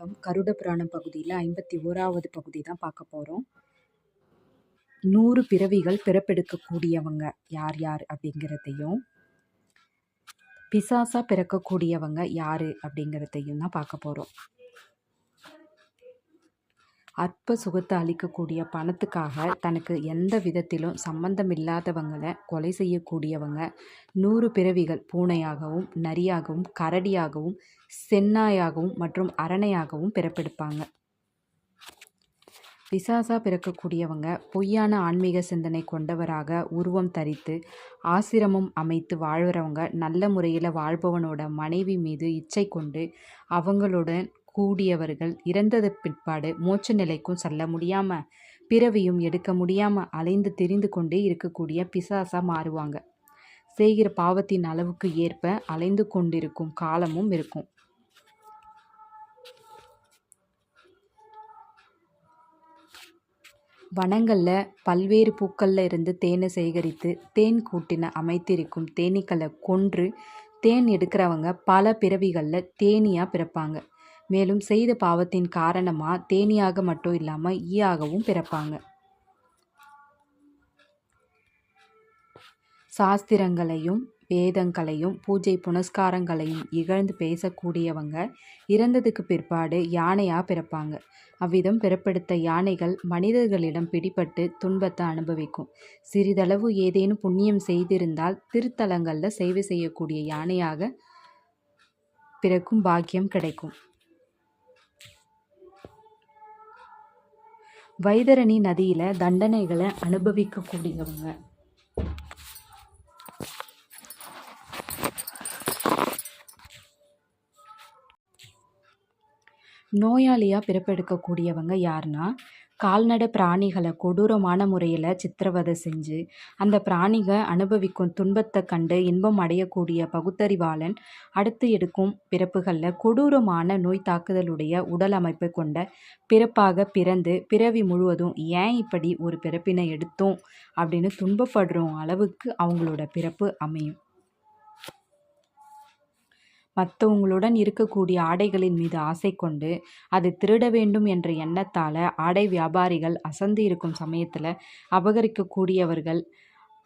வணக்கம் கருட புராணம் பகுதியில் ஐம்பத்தி ஓராவது பகுதி தான் பார்க்க போகிறோம் நூறு பிறவிகள் பிறப்பெடுக்கக்கூடியவங்க யார் யார் அப்படிங்கிறதையும் பிசாசாக பிறக்கக்கூடியவங்க யார் அப்படிங்கிறதையும் தான் பார்க்க போகிறோம் அற்ப சுகத்தை அளிக்கக்கூடிய பணத்துக்காக தனக்கு எந்த விதத்திலும் சம்பந்தமில்லாதவங்களை கொலை செய்யக்கூடியவங்க. நூறு பிறவிகள் பூனையாகவும் நரியாகவும் கரடியாகவும் செந்நாயாகவும் மற்றும் அரணையாகவும் பிறப்பெடுப்பாங்க. பிசாசா பிறக்கக்கூடியவங்க பொய்யான ஆன்மீக சிந்தனை கொண்டவராக உருவம் தரித்து ஆசிரமம் அமைத்து வாழ்கிறவங்க நல்ல முறையில் வாழ்பவனோட மனைவி மீது இச்சை கொண்டு அவங்களுடன் கூடியவர்கள் இறந்தது பிற்பாடு மோட்ச நிலைக்கும் செல்ல முடியாமல் பிறவியும் எடுக்க முடியாமல் அலைந்து தெரிந்து கொண்டே இருக்கக்கூடிய பிசாசா மாறுவாங்க. செய்கிற பாவத்தின் அளவுக்கு ஏற்ப அலைந்து கொண்டிருக்கும் காலமும் இருக்கும். வனங்களில் பல்வேறு பூக்களில் இருந்து தேனை சேகரித்து தேன் கூட்டின அமைத்திருக்கும் தேனீக்களை கொன்று தேன் எடுக்கிறவங்க பல பிறவிகளில் தேனியாக பிறப்பாங்க. மேலும் செய்த பாவத்தின் காரணமாக தேனியாக மட்டும் இல்லாமல் ஈயாகவும் பிறப்பாங்க. சாஸ்திரங்களையும் வேதங்களையும் பூஜை புனஸ்காரங்களையும் இகழ்ந்து பேசக்கூடியவங்க இறந்ததுக்கு பிற்பாடு யானையாக பிறப்பாங்க. அவ்விதம் பிறப்பெடுத்த யானைகள் மனிதர்களிடம் பிடிபட்டு துன்பத்தை அனுபவிக்கும். சிறிதளவு ஏதேனும் புண்ணியம் செய்திருந்தால் திருத்தலங்களில் சேவை செய்யக்கூடிய யானையாக பிறக்கும் பாக்கியம் கிடைக்கும். வைதரணி நதியில் தண்டனைகளை அனுபவிக்கக்கூடியவங்க. நோயாளியாக பிறப்பெடுக்கக்கூடியவங்க யாருன்னா கால்நடை பிராணிகளை கொடூரமான முறையில் சித்திரவதை செஞ்சு அந்த பிராணிக அனுபவிக்கும் துன்பத்தை கண்டு இன்பம் அடையக்கூடிய பகுத்தறிவாளன் அடுத்து எடுக்கும் பிறப்புகளில் கொடூரமான நோய் தாக்குதலுடைய உடல் அமைப்பை கொண்ட பிறப்பாக பிறந்து பிறவி முழுவதும் ஏன் இப்படி ஒரு பிறப்பினை எடுத்தோம் அப்படின்னு துன்பப்படுறோம் அளவுக்கு அவங்களோட பிறப்பு அமையும். மற்றவங்களுடன் இருக்கக்கூடிய ஆடைகளின் மீது ஆசை கொண்டு அது திருட வேண்டும் என்ற எண்ணத்தால் ஆடை வியாபாரிகள் அசந்து இருக்கும் சமயத்தில் அபகரிக்கக்கூடியவர்கள்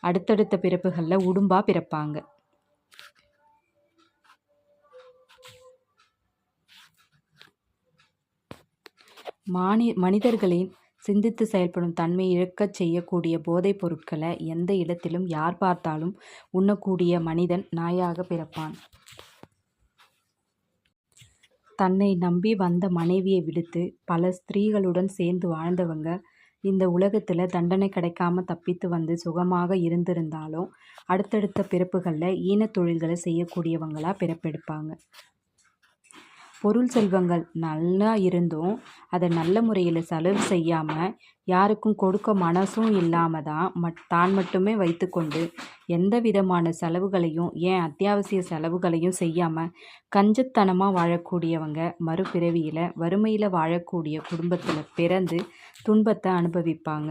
அடுத்தடுத்த பிறப்புகளில் உடும்பாக பிறப்பாங்க. மானி மனிதர்களின் சிந்தித்து செயல்படும் தன்மை இழக்கச் செய்யக்கூடிய போதைப் பொருட்களை எந்த இடத்திலும் யார் பார்த்தாலும் உண்ணக்கூடிய மனிதன் நாயாக பிறப்பான். தன்னை நம்பி வந்த மனைவியை விடுத்து பல ஸ்திரீகளுடன் சேர்ந்து வாழ்ந்தவங்க இந்த உலகத்தில் தண்டனை கிடைக்காம தப்பித்து வந்து சுகமாக இருந்திருந்தாலும் அடுத்தடுத்த பிறப்புகளில் ஈனத் தொழில்களை செய்யக்கூடியவங்களாக பிறப்பெடுப்பாங்க. பொருள் செல்வங்கள் நல்லா இருந்தும் அதை நல்ல முறையில் செலவு செய்யாமல் யாருக்கும் கொடுக்க மனசும் இல்லாமல் தான் மட் தான் மட்டுமே வைத்துக்கொண்டு எந்த விதமான செலவுகளையும் ஏன் அத்தியாவசிய செலவுகளையும் செய்யாமல் கஞ்சத்தனமாக வாழக்கூடியவங்க மறுபிறவியில் வறுமையில் வாழக்கூடிய குடும்பத்தில் பிறந்து துன்பத்தை அனுபவிப்பாங்க.